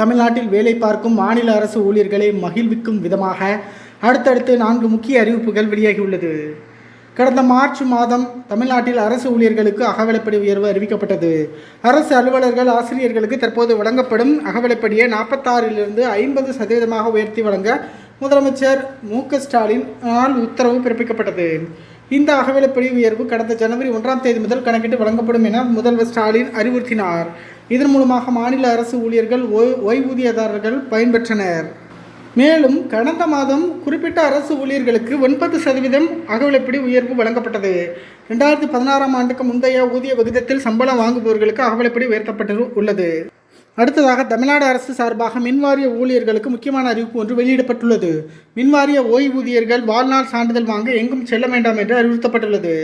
தமிழ்நாட்டில் வேலை பார்க்கும் மாநில அரசு ஊழியர்களை மகிழ்விக்கும் விதமாக அடுத்தடுத்து நான்கு முக்கிய அறிவிப்புகள் வெளியாகியுள்ளது. கடந்த மார்ச் மாதம் தமிழ்நாட்டில் அரசு ஊழியர்களுக்கு அகவலைப்படி உயர்வு அறிவிக்கப்பட்டது. அரசு அலுவலர்கள் ஆசிரியர்களுக்கு தற்போது வழங்கப்படும் அகவலைப்படியை நாற்பத்தாறிலிருந்து ஐம்பது சதவீதமாக உயர்த்தி வழங்க முதலமைச்சர் மு க ஸ்டாலின் ஆல் உத்தரவு பிறப்பிக்கப்பட்டது. இந்த அகவலைப்படி உயர்வு கடந்த ஜனவரி ஒன்றாம் தேதி முதல் கணக்கிட்டு வழங்கப்படும் என முதல்வர் ஸ்டாலின் அறிவுறுத்தினார். இதன் மூலமாக மாநில அரசு ஊழியர்கள் ஓய் ஓய்வூதியதாரர்கள் பயன்பெற்றனர். மேலும் கடந்த மாதம் குறிப்பிட்ட அரசு ஊழியர்களுக்கு ஒன்பது சதவீதம் அகவிலைப்படி உயர்வு வழங்கப்பட்டது. ரெண்டாயிரத்தி பதினாறாம் ஆண்டுக்கு முந்தைய ஊதிய விகிதத்தில் சம்பளம் வாங்குபவர்களுக்கு அகவிலைப்படி உயர்த்தப்பட்டு உள்ளது. அடுத்ததாக தமிழ்நாடு அரசு சார்பாக மின்வாரிய ஊழியர்களுக்கு முக்கியமான அறிவிப்பு ஒன்று வெளியிடப்பட்டுள்ளது. மின்வாரிய ஓய்வூதியர்கள் வாழ்நாள் சான்றிதழ் வாங்க எங்கும் செல்ல வேண்டாம் என்று அறிவுறுத்தப்பட்டுள்ளது.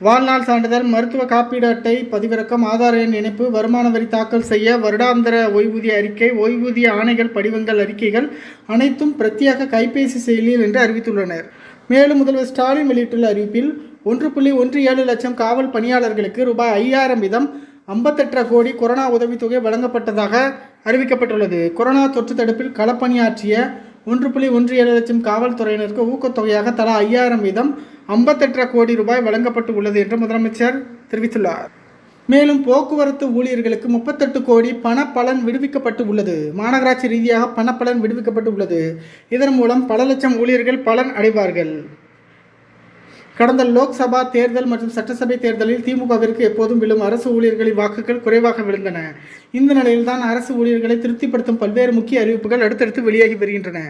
வாழ்நாள் சான்றிதழ் மருத்துவ காப்பீடு அட்டை பதிவிறக்கம் ஆதார் எண் இணைப்பு வருமான வரி தாக்கல் செய்ய வருடாந்திர ஓய்வூதிய அறிக்கை ஓய்வூதிய ஆணைகள் படிவங்கள் அறிக்கைகள் அனைத்தும் பிரத்யேக கைபேசி செயலியில் என்று அறிவித்துள்ளனர். மேலும் முதல்வர் ஸ்டாலின் வெளியிட்டுள்ள அறிவிப்பில் ஒன்று புள்ளி ஒன்று ஏழு லட்சம் காவல் பணியாளர்களுக்கு ரூபாய் ஐயாயிரம் வீதம் ஐம்பத்தெட்டரை கோடி கொரோனா உதவித்தொகை வழங்கப்பட்டதாக அறிவிக்கப்பட்டுள்ளது. கொரோனா தொற்று தடுப்பில் களப்பணியாற்றிய ஒன்று புள்ளி ஒன்று ஏழு லட்சம் காவல்துறையினருக்கு ஊக்கத்தொகையாக தலா ஐயாயிரம் வீதம் ஐம்பத்தெட்டரை கோடி ரூபாய் வழங்கப்பட்டு உள்ளது என்று முதலமைச்சர் தெரிவித்துள்ளார். மேலும் போக்குவரத்து ஊழியர்களுக்கு முப்பத்தெட்டு கோடி பண பலன் விடுவிக்கப்பட்டு உள்ளது. மாநகராட்சி ரீதியாக பணப்பலன் விடுவிக்கப்பட்டு உள்ளது. இதன் மூலம் பல லட்சம் ஊழியர்கள் பலன் அடைவார்கள். கடந்த லோக்சபா தேர்தல் மற்றும் சட்டசபை தேர்தலில் திமுகவிற்கு எப்போதும் விழும் அரசு ஊழியர்களின் வாக்குகள் குறைவாக விழுந்தன. இந்த நிலையில்தான் அரசு ஊழியர்களை திருப்திப்படுத்தும் பல்வேறு முக்கிய அறிவிப்புகள் அடுத்தடுத்து வெளியாகி வருகின்றன.